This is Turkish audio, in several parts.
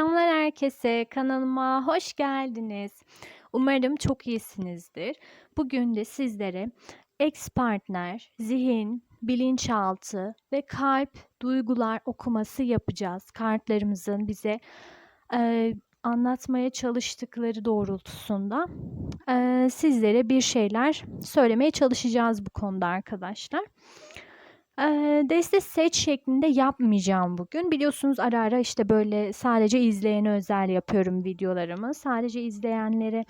Selamlar herkese. Kanalıma hoş geldiniz. Umarım çok iyisinizdir. Bugün de sizlere ex partner, zihin, bilinçaltı ve kalp duygular okuması yapacağız. Kartlarımızın bize e, anlatmaya çalıştıkları doğrultusunda e, sizlere bir şeyler söylemeye çalışacağız bu konuda arkadaşlar. Eee, deste seç şeklinde yapmayacağım bugün. Biliyorsunuz ara ara işte böyle sadece izleyene özel yapıyorum videolarımı. Sadece izleyenlere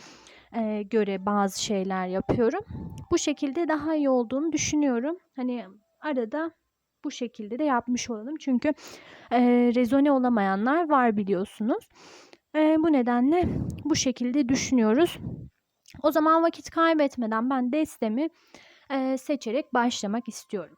göre bazı şeyler yapıyorum. Bu şekilde daha iyi olduğunu düşünüyorum. Hani arada bu şekilde de yapmış olalım. Çünkü eee rezone olamayanlar var biliyorsunuz. Eee, bu nedenle bu şekilde düşünüyoruz. O zaman vakit kaybetmeden ben destemi eee, seçerek başlamak istiyorum.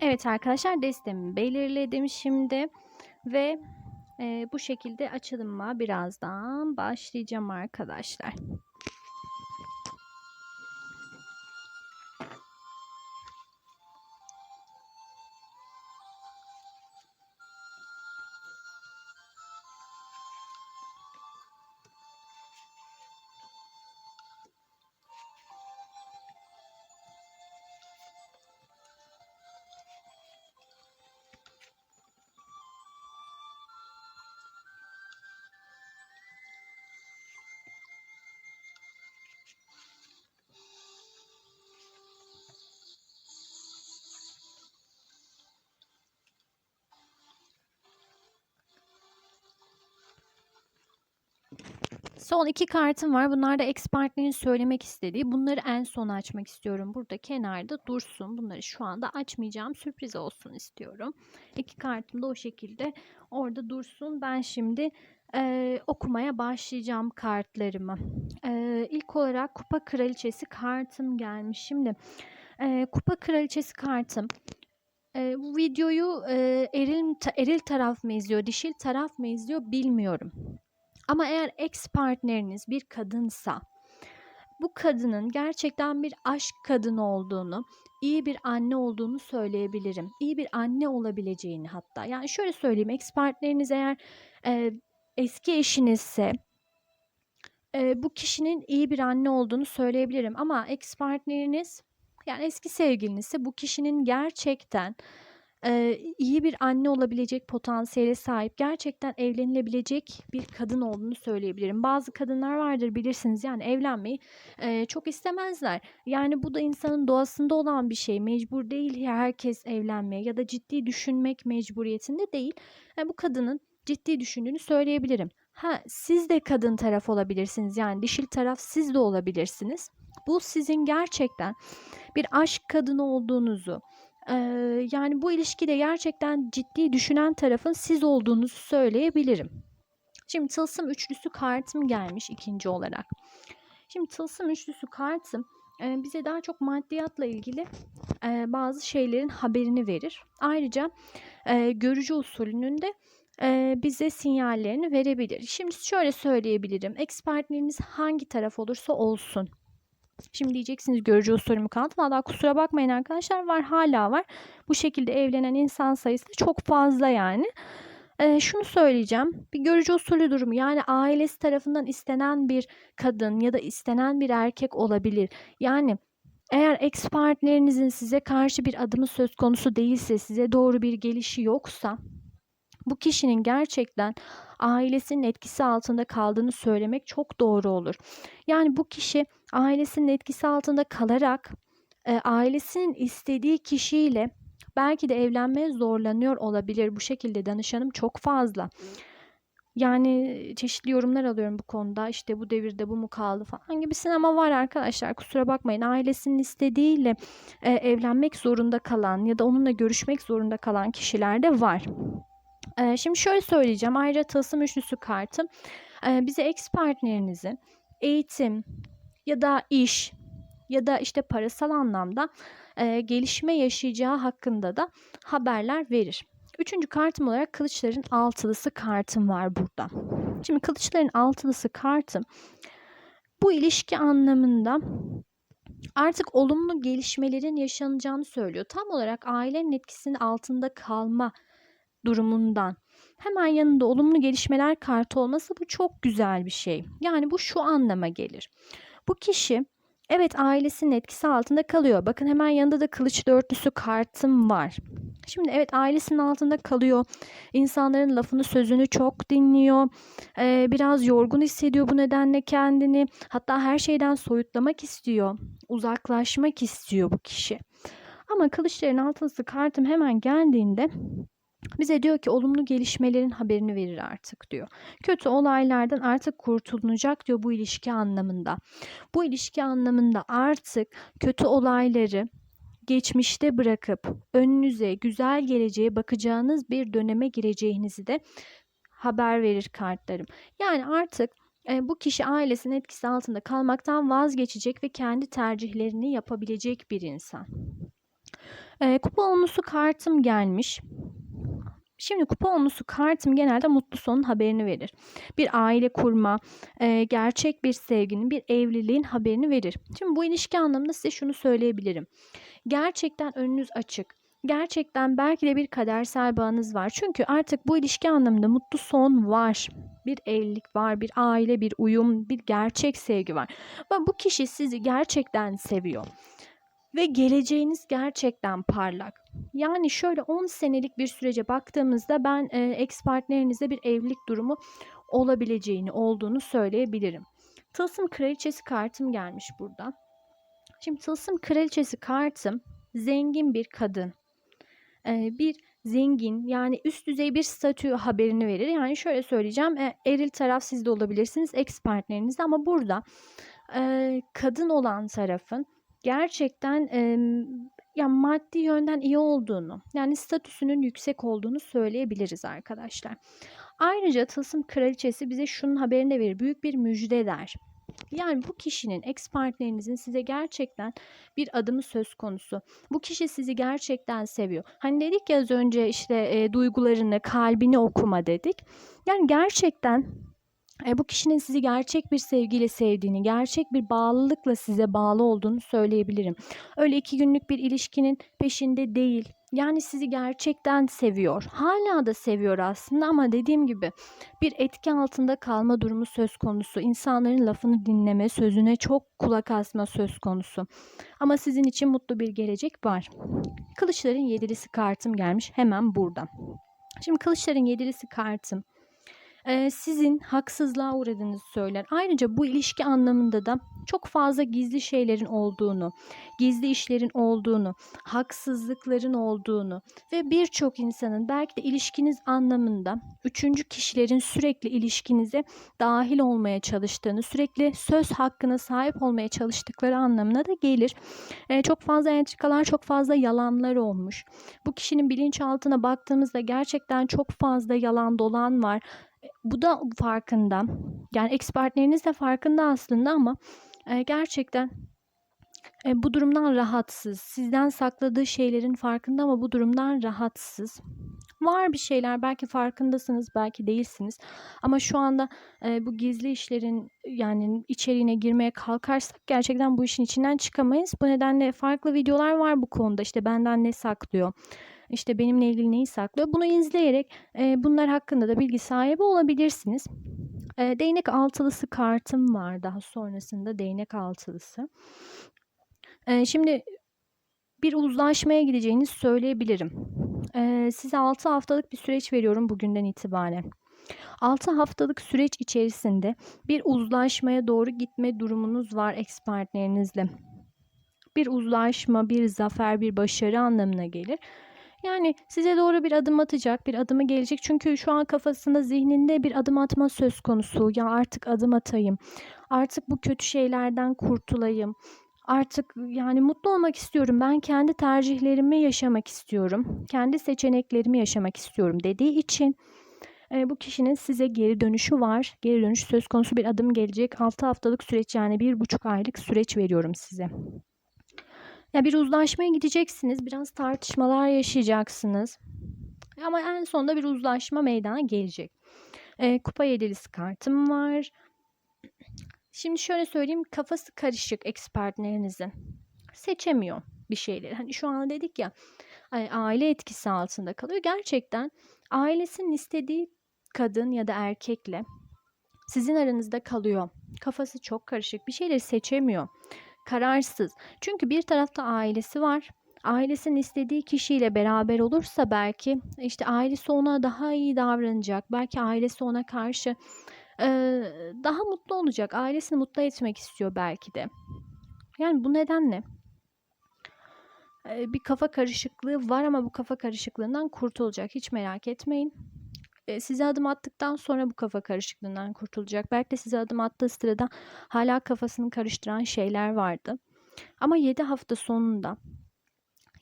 Evet arkadaşlar destemi belirledim şimdi ve e, bu şekilde açılıma birazdan başlayacağım arkadaşlar. Son iki kartım var. Bunlar da ex partnerin söylemek istediği. Bunları en son açmak istiyorum. Burada kenarda dursun. Bunları şu anda açmayacağım. Sürpriz olsun istiyorum. İki kartım da o şekilde orada dursun. Ben şimdi e, okumaya başlayacağım kartlarımı. E, ilk olarak kupa kraliçesi kartım gelmiş. Şimdi e, kupa kraliçesi kartım. E, bu videoyu e, eril, eril taraf mı izliyor, dişil taraf mı izliyor bilmiyorum. Ama eğer ex partneriniz bir kadınsa bu kadının gerçekten bir aşk kadını olduğunu, iyi bir anne olduğunu söyleyebilirim. İyi bir anne olabileceğini hatta. Yani şöyle söyleyeyim, ex partneriniz eğer e, eski eşinizse e, bu kişinin iyi bir anne olduğunu söyleyebilirim. Ama ex partneriniz yani eski sevgilinizse bu kişinin gerçekten e, iyi bir anne olabilecek potansiyele sahip, gerçekten evlenilebilecek bir kadın olduğunu söyleyebilirim. Bazı kadınlar vardır bilirsiniz yani evlenmeyi e, çok istemezler. Yani bu da insanın doğasında olan bir şey. Mecbur değil herkes evlenmeye ya da ciddi düşünmek mecburiyetinde değil. Yani bu kadının ciddi düşündüğünü söyleyebilirim. Ha siz de kadın taraf olabilirsiniz. Yani dişil taraf siz de olabilirsiniz. Bu sizin gerçekten bir aşk kadını olduğunuzu, yani bu ilişkide gerçekten ciddi düşünen tarafın siz olduğunuzu söyleyebilirim. Şimdi tılsım üçlüsü kartım gelmiş ikinci olarak. Şimdi tılsım üçlüsü kartım bize daha çok maddiyatla ilgili bazı şeylerin haberini verir. Ayrıca görücü usulünün de bize sinyallerini verebilir. Şimdi şöyle söyleyebilirim. Ex hangi taraf olursa olsun Şimdi diyeceksiniz görücü usulü mü kaldı? Valla kusura bakmayın arkadaşlar var hala var. Bu şekilde evlenen insan sayısı çok fazla yani. Ee, şunu söyleyeceğim. Bir görücü usulü durumu yani ailesi tarafından istenen bir kadın ya da istenen bir erkek olabilir. Yani eğer ex partnerinizin size karşı bir adımı söz konusu değilse, size doğru bir gelişi yoksa bu kişinin gerçekten ailesinin etkisi altında kaldığını söylemek çok doğru olur. Yani bu kişi ailesinin etkisi altında kalarak e, ailesinin istediği kişiyle belki de evlenmeye zorlanıyor olabilir. Bu şekilde danışanım çok fazla. Yani çeşitli yorumlar alıyorum bu konuda. İşte bu devirde bu mu kaldı falan gibisinden ama var arkadaşlar kusura bakmayın. Ailesinin istediğiyle e, evlenmek zorunda kalan ya da onunla görüşmek zorunda kalan kişiler de var. Şimdi şöyle söyleyeceğim. Ayrıca tılsım üçlüsü kartı e, bize ex partnerinizin eğitim ya da iş ya da işte parasal anlamda gelişme yaşayacağı hakkında da haberler verir. Üçüncü kartım olarak kılıçların altılısı kartım var burada. Şimdi kılıçların altılısı kartım bu ilişki anlamında artık olumlu gelişmelerin yaşanacağını söylüyor. Tam olarak ailenin etkisinin altında kalma durumundan hemen yanında olumlu gelişmeler kartı olması bu çok güzel bir şey. Yani bu şu anlama gelir. Bu kişi evet ailesinin etkisi altında kalıyor. Bakın hemen yanında da kılıç dörtlüsü kartım var. Şimdi evet ailesinin altında kalıyor. İnsanların lafını sözünü çok dinliyor. Ee, biraz yorgun hissediyor bu nedenle kendini. Hatta her şeyden soyutlamak istiyor. Uzaklaşmak istiyor bu kişi. Ama kılıçların altılısı kartım hemen geldiğinde bize diyor ki olumlu gelişmelerin haberini verir artık diyor. Kötü olaylardan artık kurtulunacak diyor bu ilişki anlamında. Bu ilişki anlamında artık kötü olayları geçmişte bırakıp önünüze güzel geleceğe bakacağınız bir döneme gireceğinizi de haber verir kartlarım. Yani artık e, bu kişi ailesinin etkisi altında kalmaktan vazgeçecek ve kendi tercihlerini yapabilecek bir insan. E, kupa onlusu kartım gelmiş. Şimdi kupa onlusu kartım genelde mutlu sonun haberini verir. Bir aile kurma, e, gerçek bir sevginin, bir evliliğin haberini verir. Şimdi bu ilişki anlamında size şunu söyleyebilirim. Gerçekten önünüz açık. Gerçekten belki de bir kadersel bağınız var. Çünkü artık bu ilişki anlamında mutlu son var. Bir evlilik var, bir aile, bir uyum, bir gerçek sevgi var. Ve bu kişi sizi gerçekten seviyor ve geleceğiniz gerçekten parlak. Yani şöyle 10 senelik bir sürece baktığımızda ben e, ex partnerinizde bir evlilik durumu olabileceğini, olduğunu söyleyebilirim. Tılsım kraliçesi kartım gelmiş burada. Şimdi tılsım kraliçesi kartım zengin bir kadın. E, bir zengin yani üst düzey bir statü haberini verir. Yani şöyle söyleyeceğim e, eril taraf siz de olabilirsiniz ex partneriniz ama burada e, kadın olan tarafın gerçekten e, ya maddi yönden iyi olduğunu, yani statüsünün yüksek olduğunu söyleyebiliriz arkadaşlar. Ayrıca Tılsım Kraliçesi bize şunun haberini verir. Büyük bir müjde der. Yani bu kişinin, ex partnerinizin size gerçekten bir adımı söz konusu. Bu kişi sizi gerçekten seviyor. Hani dedik ya az önce işte e, duygularını, kalbini okuma dedik. Yani gerçekten e, bu kişinin sizi gerçek bir sevgiyle sevdiğini, gerçek bir bağlılıkla size bağlı olduğunu söyleyebilirim. Öyle iki günlük bir ilişkinin peşinde değil. Yani sizi gerçekten seviyor. Hala da seviyor aslında ama dediğim gibi bir etki altında kalma durumu söz konusu. İnsanların lafını dinleme, sözüne çok kulak asma söz konusu. Ama sizin için mutlu bir gelecek var. Kılıçların yedilisi kartım gelmiş hemen burada. Şimdi kılıçların yedilisi kartım sizin haksızlığa uğradığınızı söyler. Ayrıca bu ilişki anlamında da çok fazla gizli şeylerin olduğunu, gizli işlerin olduğunu, haksızlıkların olduğunu ve birçok insanın belki de ilişkiniz anlamında üçüncü kişilerin sürekli ilişkinize dahil olmaya çalıştığını, sürekli söz hakkına sahip olmaya çalıştıkları anlamına da gelir. çok fazla entrikalar, çok fazla yalanlar olmuş. Bu kişinin bilinçaltına baktığımızda gerçekten çok fazla yalan dolan var bu da farkında. Yani ex partneriniz de farkında aslında ama e, gerçekten e, bu durumdan rahatsız. Sizden sakladığı şeylerin farkında ama bu durumdan rahatsız. Var bir şeyler belki farkındasınız belki değilsiniz ama şu anda e, bu gizli işlerin yani içeriğine girmeye kalkarsak gerçekten bu işin içinden çıkamayız. Bu nedenle farklı videolar var bu konuda işte benden ne saklıyor işte benimle ilgili neyi saklıyor bunu izleyerek e, bunlar hakkında da bilgi sahibi olabilirsiniz. E, değnek altılısı kartım var daha sonrasında değnek altılısı. E, şimdi bir uzlaşmaya gideceğinizi söyleyebilirim. Ee, size 6 haftalık bir süreç veriyorum bugünden itibaren. 6 haftalık süreç içerisinde bir uzlaşmaya doğru gitme durumunuz var ex partnerinizle. Bir uzlaşma, bir zafer, bir başarı anlamına gelir. Yani size doğru bir adım atacak, bir adımı gelecek. Çünkü şu an kafasında, zihninde bir adım atma söz konusu. Ya artık adım atayım. Artık bu kötü şeylerden kurtulayım. Artık yani mutlu olmak istiyorum. Ben kendi tercihlerimi yaşamak istiyorum. Kendi seçeneklerimi yaşamak istiyorum dediği için e, bu kişinin size geri dönüşü var. Geri dönüş söz konusu bir adım gelecek. 6 haftalık süreç yani 1,5 aylık süreç veriyorum size. Ya bir uzlaşmaya gideceksiniz. Biraz tartışmalar yaşayacaksınız. Ama en sonunda bir uzlaşma meydana gelecek. E, kupa yedilisi kartım var. Şimdi şöyle söyleyeyim kafası karışık ex. Seçemiyor bir şeyleri. Hani şu an dedik ya aile etkisi altında kalıyor. Gerçekten ailesinin istediği kadın ya da erkekle sizin aranızda kalıyor. Kafası çok karışık. Bir şeyleri seçemiyor. Kararsız. Çünkü bir tarafta ailesi var. Ailesinin istediği kişiyle beraber olursa belki işte ailesi ona daha iyi davranacak. Belki ailesi ona karşı daha mutlu olacak. Ailesini mutlu etmek istiyor belki de. Yani bu nedenle bir kafa karışıklığı var ama bu kafa karışıklığından kurtulacak. Hiç merak etmeyin. Size adım attıktan sonra bu kafa karışıklığından kurtulacak. Belki de size adım attığı sırada hala kafasını karıştıran şeyler vardı. Ama 7 hafta sonunda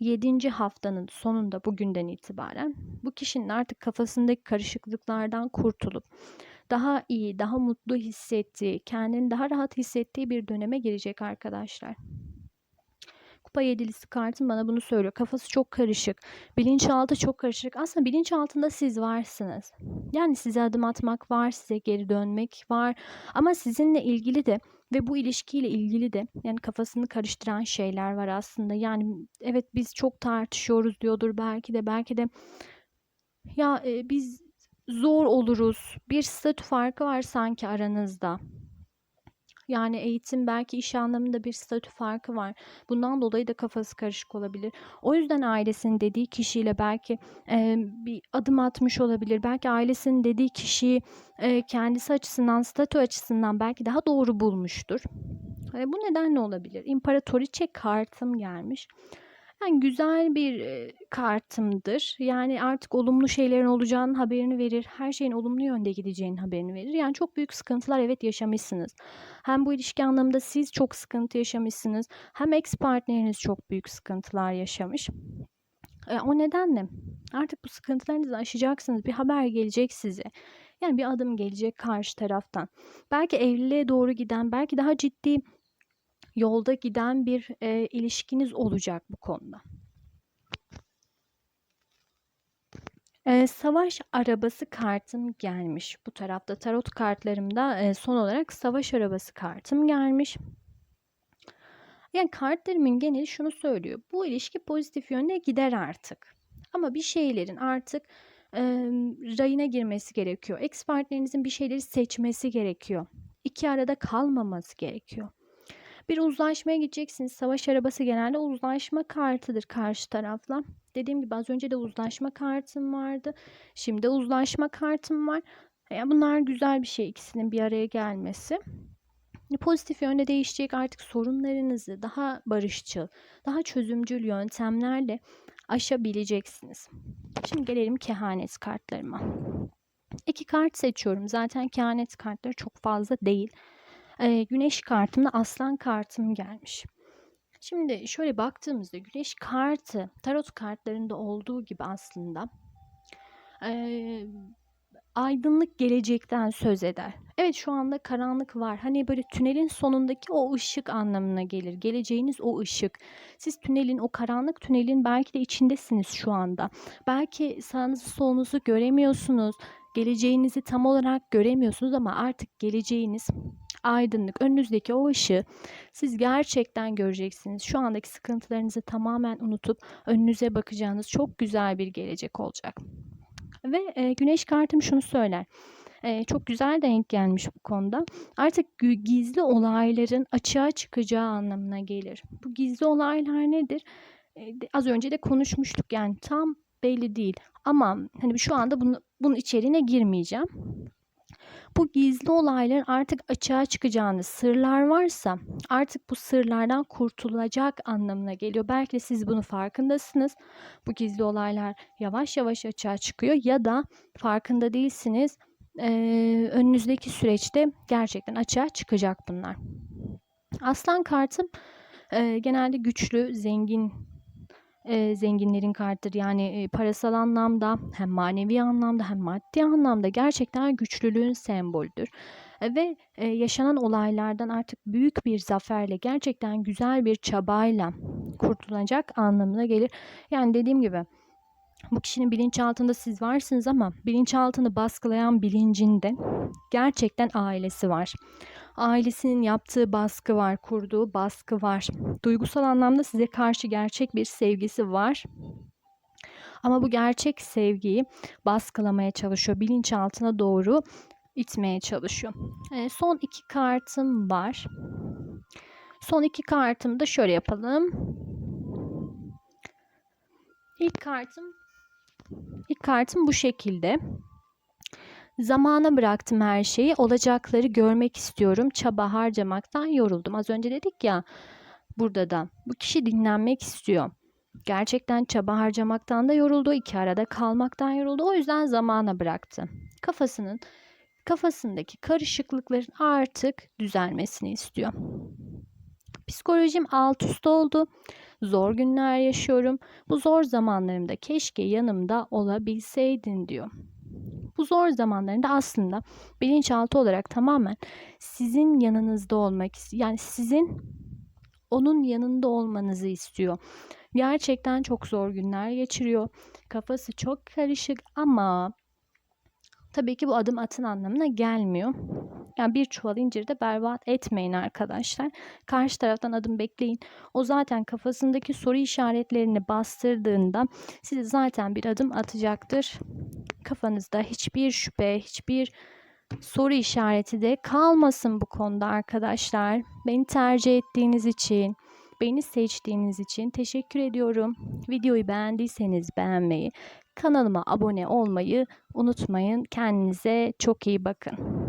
7. haftanın sonunda bugünden itibaren bu kişinin artık kafasındaki karışıklıklardan kurtulup daha iyi, daha mutlu hissettiği, kendini daha rahat hissettiği bir döneme girecek arkadaşlar. Kupa yedilisi kartım bana bunu söylüyor. Kafası çok karışık. Bilinçaltı çok karışık. Aslında bilinçaltında siz varsınız. Yani size adım atmak var, size geri dönmek var. Ama sizinle ilgili de ve bu ilişkiyle ilgili de yani kafasını karıştıran şeyler var aslında. Yani evet biz çok tartışıyoruz diyordur belki de belki de ya e, biz zor oluruz. Bir statü farkı var sanki aranızda. Yani eğitim belki iş anlamında bir statü farkı var. Bundan dolayı da kafası karışık olabilir. O yüzden ailesinin dediği kişiyle belki e, bir adım atmış olabilir. Belki ailesinin dediği kişiyi e, kendisi açısından, statü açısından belki daha doğru bulmuştur. E, bu nedenle olabilir. İmparatoriçe kartım gelmiş. Yani güzel bir kartımdır. Yani artık olumlu şeylerin olacağının haberini verir. Her şeyin olumlu yönde gideceğinin haberini verir. Yani çok büyük sıkıntılar evet yaşamışsınız. Hem bu ilişki anlamında siz çok sıkıntı yaşamışsınız. Hem ex partneriniz çok büyük sıkıntılar yaşamış. E, o nedenle artık bu sıkıntılarınızı aşacaksınız. Bir haber gelecek size. Yani bir adım gelecek karşı taraftan. Belki evliliğe doğru giden, belki daha ciddi yolda giden bir e, ilişkiniz olacak bu konuda. E, savaş arabası kartım gelmiş. Bu tarafta tarot kartlarımda e, son olarak savaş arabası kartım gelmiş. Yani kartlarımın geneli şunu söylüyor. Bu ilişki pozitif yönde gider artık. Ama bir şeylerin artık e, rayına girmesi gerekiyor. Ex partnerinizin bir şeyleri seçmesi gerekiyor. İki arada kalmaması gerekiyor. Bir uzlaşmaya gideceksiniz. Savaş arabası genelde uzlaşma kartıdır karşı tarafla. Dediğim gibi az önce de uzlaşma kartım vardı. Şimdi uzlaşma kartım var. Yani bunlar güzel bir şey ikisinin bir araya gelmesi. Pozitif yönde değişecek artık sorunlarınızı daha barışçıl, daha çözümcül yöntemlerle aşabileceksiniz. Şimdi gelelim kehanet kartlarıma. İki kart seçiyorum. Zaten kehanet kartları çok fazla değil e, güneş kartımda aslan kartım gelmiş. Şimdi şöyle baktığımızda güneş kartı tarot kartlarında olduğu gibi aslında e, aydınlık gelecekten söz eder. Evet şu anda karanlık var. Hani böyle tünelin sonundaki o ışık anlamına gelir. Geleceğiniz o ışık. Siz tünelin, o karanlık tünelin belki de içindesiniz şu anda. Belki sağınızı solunuzu göremiyorsunuz. Geleceğinizi tam olarak göremiyorsunuz ama artık geleceğiniz aydınlık. Önünüzdeki o ışığı siz gerçekten göreceksiniz. Şu andaki sıkıntılarınızı tamamen unutup önünüze bakacağınız çok güzel bir gelecek olacak. Ve e, güneş kartım şunu söyler. E, çok güzel denk gelmiş bu konuda. Artık gizli olayların açığa çıkacağı anlamına gelir. Bu gizli olaylar nedir? E, az önce de konuşmuştuk yani tam belli değil. Ama hani şu anda bunu, bunun içeriğine girmeyeceğim. Bu gizli olayların artık açığa çıkacağını, sırlar varsa artık bu sırlardan kurtulacak anlamına geliyor. Belki de siz bunu farkındasınız. Bu gizli olaylar yavaş yavaş açığa çıkıyor ya da farkında değilsiniz. Ee, önünüzdeki süreçte gerçekten açığa çıkacak bunlar. Aslan kartım e, genelde güçlü, zengin e, zenginlerin kartıdır. Yani e, parasal anlamda hem manevi anlamda hem maddi anlamda gerçekten güçlülüğün sembolüdür. Ve e, yaşanan olaylardan artık büyük bir zaferle gerçekten güzel bir çabayla kurtulacak anlamına gelir. Yani dediğim gibi bu kişinin bilinçaltında siz varsınız ama bilinçaltını baskılayan bilincinde gerçekten ailesi var. Ailesinin yaptığı baskı var, kurduğu baskı var. Duygusal anlamda size karşı gerçek bir sevgisi var. Ama bu gerçek sevgiyi baskılamaya çalışıyor. Bilinçaltına doğru itmeye çalışıyor. E, son iki kartım var. Son iki kartımı da şöyle yapalım. İlk kartım ilk kartım bu şekilde. Zamana bıraktım her şeyi. Olacakları görmek istiyorum. Çaba harcamaktan yoruldum. Az önce dedik ya burada da. Bu kişi dinlenmek istiyor. Gerçekten çaba harcamaktan da yoruldu. iki arada kalmaktan yoruldu. O yüzden zamana bıraktı. Kafasının kafasındaki karışıklıkların artık düzelmesini istiyor. Psikolojim alt üst oldu. Zor günler yaşıyorum. Bu zor zamanlarımda keşke yanımda olabilseydin diyor. Bu zor zamanlarında aslında bilinçaltı olarak tamamen sizin yanınızda olmak yani sizin onun yanında olmanızı istiyor. Gerçekten çok zor günler geçiriyor. Kafası çok karışık ama tabii ki bu adım atın anlamına gelmiyor. Yani bir çuval inciri de berbat etmeyin arkadaşlar. Karşı taraftan adım bekleyin. O zaten kafasındaki soru işaretlerini bastırdığında size zaten bir adım atacaktır. Kafanızda hiçbir şüphe, hiçbir soru işareti de kalmasın bu konuda arkadaşlar. Beni tercih ettiğiniz için, beni seçtiğiniz için teşekkür ediyorum. Videoyu beğendiyseniz beğenmeyi, kanalıma abone olmayı unutmayın. Kendinize çok iyi bakın.